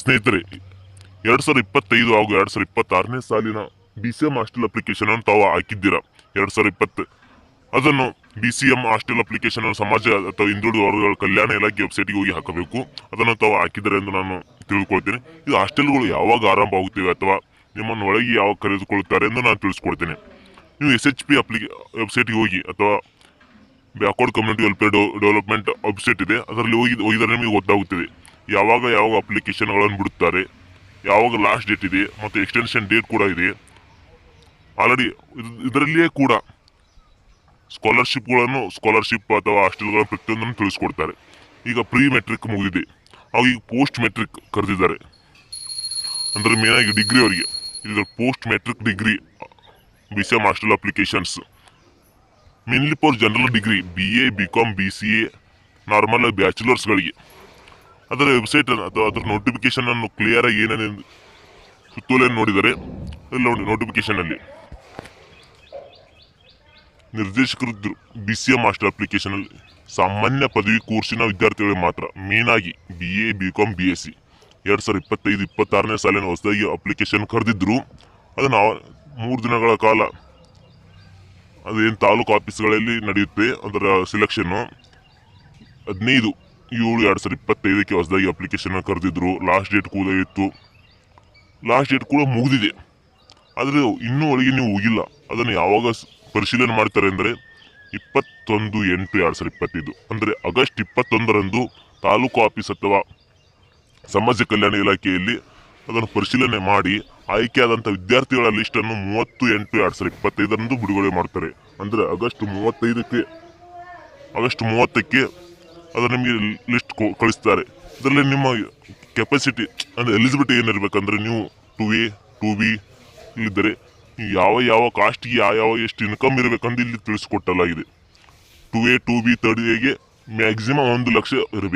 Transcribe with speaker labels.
Speaker 1: ಸ್ನೇಹಿತರೆ, ಎರಡ್ ಸಾವಿರದ ಇಪ್ಪತ್ತೈದು ಹಾಗೂ ಎರಡ್ ಸಾವಿರದ ಇಪ್ಪತ್ತಾರನೇ ಸಾಲಿನ B C M hostel application ಅನ್ನು ತಾವು ಹಾಕಿದ್ದೀರಾ? ಎರಡ್ ಸಾವಿರದ ಇಪ್ಪತ್ತು. ಅದನ್ನು B C M hostel application ಅನ್ನು ಸಮಾಜ ಅಥವಾ ಹಿಂದುಳಿದ ವರ್ಗಗಳ ಕಲ್ಯಾಣ ಇಲಾಖೆ ವೆಬ್ಸೈಟ್ಗೆ ಹೋಗಿ ಹಾಕಬೇಕು. ಅದನ್ನು ತಾವು ಹಾಕಿದ್ದಾರೆ ಎಂದು ನಾನು ತಿಳ್ಕೊಳ್ತೇನೆ. ಇದು ಹಾಸ್ಟೆಲ್ಗಳು ಯಾವಾಗ ಆರಂಭ ಆಗುತ್ತಿವೆ ಅಥವಾ ನಿಮ್ಮನ್ನು ಒಳಗೆ ಯಾವಾಗ ಕರೆದುಕೊಳ್ಳುತ್ತಾರೆ ಎಂದು ನಾನು ತಿಳಿಸ್ಕೊಡ್ತೇನೆ. ನೀವು ಎಸ್ ಎಚ್ ಪಿ ಅಪ್ಲಿಕೇ ವೆಬ್ಸೈಟ್ಗೆ ಹೋಗಿ ಅಥವಾ backward community welfare development website ಇದೆ. ಅದರಲ್ಲಿ ಹೋಗಿ, ಹೋಗಿದರೆ ನಿಮಗೆ ಗೊತ್ತಾಗುತ್ತದೆ. ಯಾವಾಗ ಯಾವಾಗ ಅಪ್ಲಿಕೇಶನ್ಗಳನ್ನು ಬಿಡುತ್ತಾರೆ, ಯಾವಾಗ ಲಾಸ್ಟ್ ಡೇಟ್ ಇದೆ ಮತ್ತು ಎಕ್ಸ್ಟೆನ್ಷನ್ ಡೇಟ್ ಕೂಡ ಇದೆ. ಆಲ್ರೆಡಿ ಇದರಲ್ಲಿಯೇ ಕೂಡ ಸ್ಕಾಲರ್ಶಿಪ್ಗಳನ್ನು ಸ್ಕಾಲರ್ಶಿಪ್ ಅಥವಾ ಹಾಸ್ಟೆಲ್ಗಳ ಪ್ರತಿಯೊಂದನ್ನು ತಿಳಿಸ್ಕೊಡ್ತಾರೆ. ಈಗ ಪ್ರೀ ಮೆಟ್ರಿಕ್ ಮುಗಿದಿದೆ. ಅವಾಗ ಈಗ ಪೋಸ್ಟ್ ಮೆಟ್ರಿಕ್ ಕರೆದಿದ್ದಾರೆ. ಅಂದರೆ ಮೇನ್ ಆಗಿ ಡಿಗ್ರಿ ಅವರಿಗೆ. ಈಗ post matric degree B C M hostel applications mainly for general degree B A B com B C A normal ಬ್ಯಾಚುಲರ್ಸ್ಗಳಿಗೆ ಅದರ ವೆಬ್ಸೈಟ್ ಅದು ಅದರ ನೋಟಿಫಿಕೇಶನ್ ಅನ್ನು ಕ್ಲಿಯರ್ ಆಗಿ ಏನೇನು ಸುತ್ತೋಲೆಯನ್ನು ನೋಡಿದರೆ ಅಲ್ಲಿ ನೋಡಿ ನೋಟಿಫಿಕೇಶನ್ ಅಲ್ಲಿ. ನಿರ್ದೇಶಕರಿದ್ದರು B C A master application ಅಲ್ಲಿ. ಸಾಮಾನ್ಯ ಪದವಿ ಕೋರ್ಸಿನ ವಿದ್ಯಾರ್ಥಿಗಳಿಗೆ ಮಾತ್ರ ಮೇನ್ ಆಗಿ B A B com B S C ಎರಡ್ ಸಾವಿರದ ಇಪ್ಪತ್ತೈದು, ಇಪ್ಪತ್ತಾರನೇ ಸಾಲಿನ ಹೊಸದಾಗಿ ಅಪ್ಲಿಕೇಶನ್ ಕರೆದಿದ್ರು. ಅದನ್ನು ಮೂರು ದಿನಗಳ ಕಾಲ ಅದೇನು ತಾಲೂಕು ಆಫೀಸ್ಗಳಲ್ಲಿ ನಡೆಯುತ್ತೆ ಅದರ ಸಿಲೆಕ್ಷನ್ನು ಹದಿನೈದು ಏಳು ಎರಡು ಸಾವಿರದ ಇಪ್ಪತ್ತೈದಕ್ಕೆ ಹೊಸದಾಗಿ ಅಪ್ಲಿಕೇಶನ್ ಕರೆದಿದ್ರು. ಲಾಸ್ಟ್ ಡೇಟ್ ಕೂಡ ಇತ್ತು. ಲಾಸ್ಟ್ ಡೇಟ್ ಕೂಡ ಮುಗಿದಿದೆ. ಆದರೆ ಇನ್ನೂ ಒಳಗೆ ನೀವು ಹೋಗಿಲ್ಲ. ಅದನ್ನು ಯಾವಾಗ ಪರಿಶೀಲನೆ ಮಾಡ್ತಾರೆ ಅಂದರೆ ಇಪ್ಪತ್ತೊಂದು ಎಂಟು ಎರಡು ಸಾವಿರದ ಇಪ್ಪತ್ತೈದು. ಅಂದರೆ ಆಗಸ್ಟ್ ಇಪ್ಪತ್ತೊಂದರಂದು ತಾಲೂಕು ಆಫೀಸ್ ಅಥವಾ ಸಮಾಜ ಕಲ್ಯಾಣ ಇಲಾಖೆಯಲ್ಲಿ ಅದನ್ನು ಪರಿಶೀಲನೆ ಮಾಡಿ ಆಯ್ಕೆಯಾದಂಥ ವಿದ್ಯಾರ್ಥಿಗಳ ಲಿಸ್ಟನ್ನು ಮೂವತ್ತು ಎಂಟು ಎರಡು ಸಾವಿರದ ಇಪ್ಪತ್ತೈದರಂದು ಬಿಡುಗಡೆ ಮಾಡ್ತಾರೆ. ಅಂದರೆ ಆಗಸ್ಟ್ ಮೂವತ್ತೈದಕ್ಕೆ, ಆಗಸ್ಟ್ ಮೂವತ್ತಕ್ಕೆ ಅದು ನಿಮಗೆ ಲಿಸ್ಟ್ ಕಳಿಸ್ತಾರೆ. ಇದರಲ್ಲಿ ನಿಮ್ಮ ಕೆಪಾಸಿಟಿ ಅಂದರೆ ಎಲಿಜಿಬಿಲಿಟಿ ಏನಿರಬೇಕಂದ್ರೆ ನೀವು ಟು ಎ ಟು ಬಿ ಇಲ್ಲಿದ್ದರೆ ಯಾವ ಯಾವ ಕಾಸ್ಟ್ಗೆ ಯಾವ ಯಾವ ಎಷ್ಟು ಇನ್ಕಮ್ ಇರಬೇಕಂದು ಇಲ್ಲಿ ತಿಳಿಸ್ಕೊಟ್ಟಲಾಗಿದೆ two A two B third ಎಗೆ ಮ್ಯಾಕ್ಸಿಮಮ್ ಒಂದು ಲಕ್ಷ ಇರಬೇಕು.